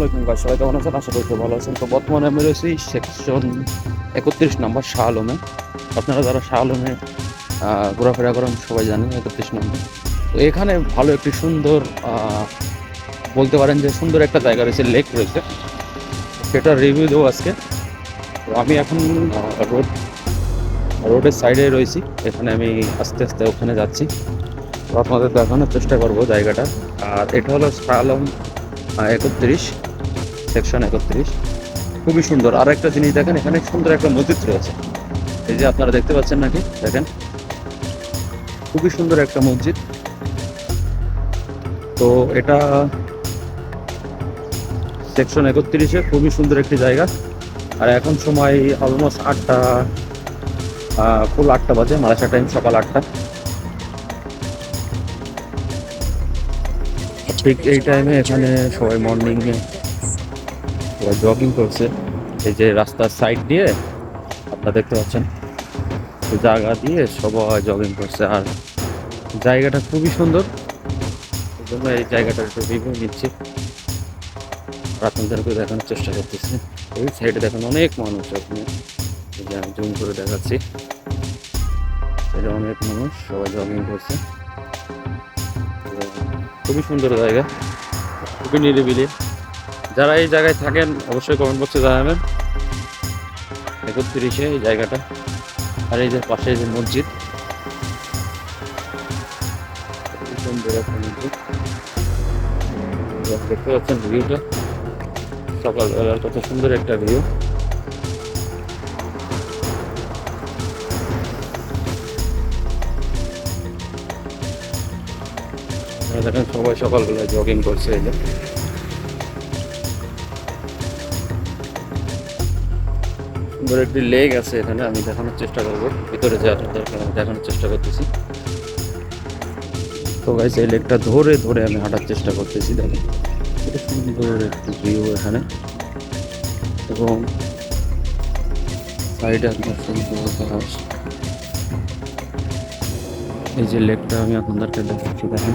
আলাইকুম গাছ সবাই কেমন আছেন? আশা করতে ভালো আছেন। তো বর্তমানে আমি রয়েছি সেকশন একত্রিশ নম্বর শাহ আলমে আপনারা যারা শাহ আলমে ঘোরাফেরা করেন সবাই জানেন একত্রিশ নম্বর। তো এখানে ভালো একটি সুন্দর বলতে পারেন যে সুন্দর একটা জায়গা রয়েছে লেক রয়েছে। সেটার রিভিউ দেবো আজকে। তো আমি এখন রোড রোডের সাইডে রয়েছি। এখানে আমি আস্তে আস্তে ওখানে যাচ্ছি। তো আপনাদের দেখানোর চেষ্টা করব জায়গাটা। আর এটা হলো শাহ আলম একত্রিশ। সেকশন একত্রিশ। খুবই সুন্দর। আর একটা জিনিস দেখেন, এখানে সুন্দর একটা মসজিদ রয়েছে। এই যে আপনারা দেখতে পাচ্ছেন নাকি? দেখেন। খুবই সুন্দর একটা মসজিদ। তো এটা সেকশন একত্রিশে খুবই সুন্দর একটি জায়গা। আর এখন সময় অলমোস্ট আটটা ফুল আটটা বাজে মালাসা টাইম সকাল আটটা। ঠিক এই টাইমে এখানে সবাই মর্নিংয়ে সবাই জগিং করছে। এই যে রাস্তার সাইড দিয়ে আপনারা দেখতে পাচ্ছেন জায়গা দিয়ে সবাই জগিং করছে। আর জায়গাটা খুবই সুন্দর। এই জন্য এই জায়গাটার একটু রিভিউ নিচ্ছি। আর আপনাদেরকে দেখানোর চেষ্টা করতেছি। ওই সাইডে দেখেন অনেক মানুষ আপনি। জুম করে দেখাচ্ছি। অনেক মানুষ সবাই জগিং করছে। খুবই সুন্দর জায়গা। খুবই নিরিবিলি। যারা এই জায়গায় থাকেন, অবশ্যই কমেন্ট বক্সে জানাবেন। একত্রিশে এই জায়গাটা। আর এই যে পাশে যে মসজিদ। দেখতে পাচ্ছেন ভিউটা। সকালবেলার কত সুন্দর একটা ভিউ। দেখেন সবাই সকালবেলা জগিং করছে এই যে। সুন্দর একটি লেক আছে এখানে, আমি দেখানোর চেষ্টা করব। ভিতরে যে আপনাদের দেখানোর চেষ্টা করতেছি। তো গাইছে এই লেকটা ধরে ধরে আমি হাঁটার চেষ্টা করতেছি, দেখেন। খুব সুন্দর একটি ভিউ এখানে। এবং সাইডে আপনার সুন্দর ঘাস। এই যে লেকটা আমি আপনাদেরকে দেখাচ্ছি, দেখেন।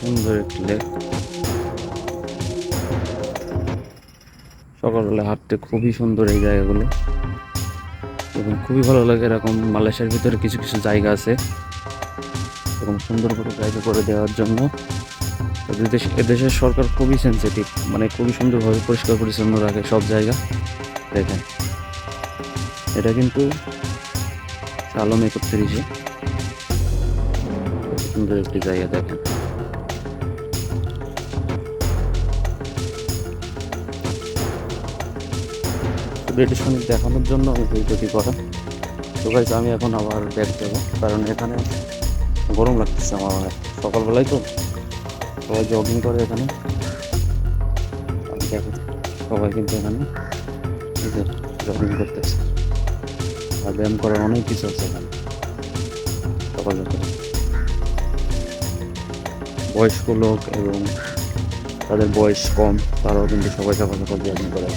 সুন্দর একটি লেক। সকালবেলা হাঁটতে খুবই সুন্দর এই জায়গাগুলো। এবং খুবই ভালো লাগে এরকম মালয়েশিয়ার ভিতরে কিছু কিছু জায়গা আছে। এবং সুন্দর করে জায়গা করে দেওয়ার জন্য এদেশ এদেশের সরকার খুবই সেন্সিটিভ মানে খুবই সুন্দরভাবে পরিষ্কার পরিচ্ছন্ন রাখে সব জায়গা। দেখেন। এটা কিন্তু আলম একত্রিশে। খুব সুন্দর একটি জায়গা, দেখেন। ব্রিটিশ সংগীত দেখানোর জন্য আমি ভিডিওটি করা তো গাইজ আমি এখন আবার ব্যাগ দেবো কারণ এখানে গরম লাগতেছে আমার অনেক। সকালবেলায় তো সবাই জগিং করে এখানে। সবাই কিন্তু এখানে জগিং করতেছে। আর ব্যায়াম করার অনেক কিছু আছে এখানে। সকাল বয়স্ক লোক এবং তাদের বয়স কম, তারাও কিন্তু সবাই সকাল সকাল জগিং করে।